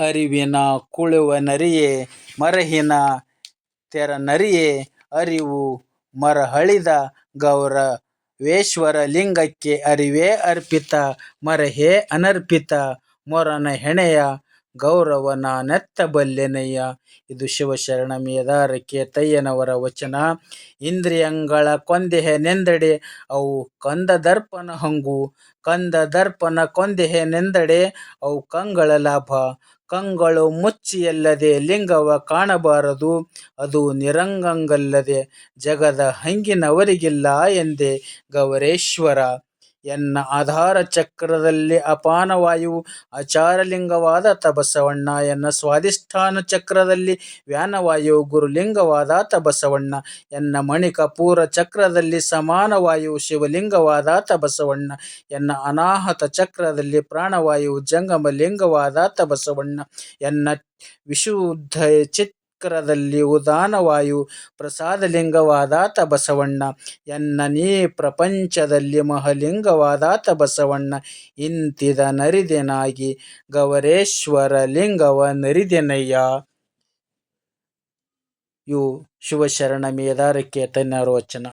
ಅರಿವಿನ ಕುಳುವ ನರಿಯೇ, ಮರಹಿನ ತೆರ ನರಿಯೇ, ಅರಿವು ಮರಹಳಿದ ಗೌರ ವೇಶ್ವರ ಲಿಂಗಕ್ಕೆ ಅರಿವೇ ಅರ್ಪಿತ, ಮರಹೇ ಅನರ್ಪಿತ, ಮೊರನ ಹೆಣೆಯ ಗೌರವ ನಾನೆತ್ತಬಲ್ಲೆನಯ್ಯ ಇದು ಶಿವಶರಣ ಮೇದಾರ ಕೇತಯ್ಯನವರ ವಚನ. ಇಂದ್ರಿಯಂಗಳ ಕೊಂದೆಹೆ ನೆಂದಡೆ, ಅವು ಕಂದ ದರ್ಪನ ಹಂಗು. ಕಂದ ದರ್ಪನ ಕೊಂದೆಹೆ ನೆಂದಡೆ, ಅವು ಕಂಗಳ ಲಾಭ. ಕಂಗಳು ಮುಚ್ಚಿಯಲ್ಲದೆ ಲಿಂಗವ ಕಾಣಬಾರದು. ಅದು ನಿರಂಗಂಗಲ್ಲದೆ, ಜಗದ ಹಂಗಿನವರಿಗಿಲ್ಲ ಎಂದೆ ಗೌರೇಶ್ವರ. ಎನ್ನ ಆಧಾರ ಚಕ್ರದಲ್ಲಿ ಅಪಾನ ವಾಯುವು ಆಚಾರ್ಯಲಿಂಗವಾದಾತ ಬಸವಣ್ಣ ಎನ್ನ ಸ್ವಾಧಿಷ್ಠಾನ ಚಕ್ರದಲ್ಲಿ ವ್ಯಾನವಾಯುವು ಗುರುಲಿಂಗವಾದಾತ ಬಸವಣ್ಣ ಎನ್ನ ಮಣಿಕಪೂರ ಚಕ್ರದಲ್ಲಿ ಸಮಾನ ಶಿವಲಿಂಗವಾದ ಶಿವಲಿಂಗವಾದಾತ ಬಸವಣ್ಣ ಎನ್ನ ಅನಾಹತ ಚಕ್ರದಲ್ಲಿ ಪ್ರಾಣವಾಯು ಜಂಗಮ ಲಿಂಗವಾದ ಬಸವಣ್ಣ ಎನ್ನ ವಿಶುದ್ಧಚಕ್ರದಲ್ಲಿ ಉದಾನ ವಾಯುವು ಪ್ರಸಾದಲಿಂಗವಾದಾತ ಬಸವಣ್ಣ. ಎನ್ನನೇ ಪ್ರಪಂಚದಲ್ಲಿ ಮಹಲಿಂಗವಾದಾತ ಬಸವಣ್ಣ. ಇಂತಿದ ನರಿದೆನಾಗಿ ಗವರೇಶ್ವರ ಲಿಂಗವ ನರಿದೆನಯ್ಯ. ಇವು ಶಿವಶರಣ ಮೇದಾರ ತನ್ನ ವಚನ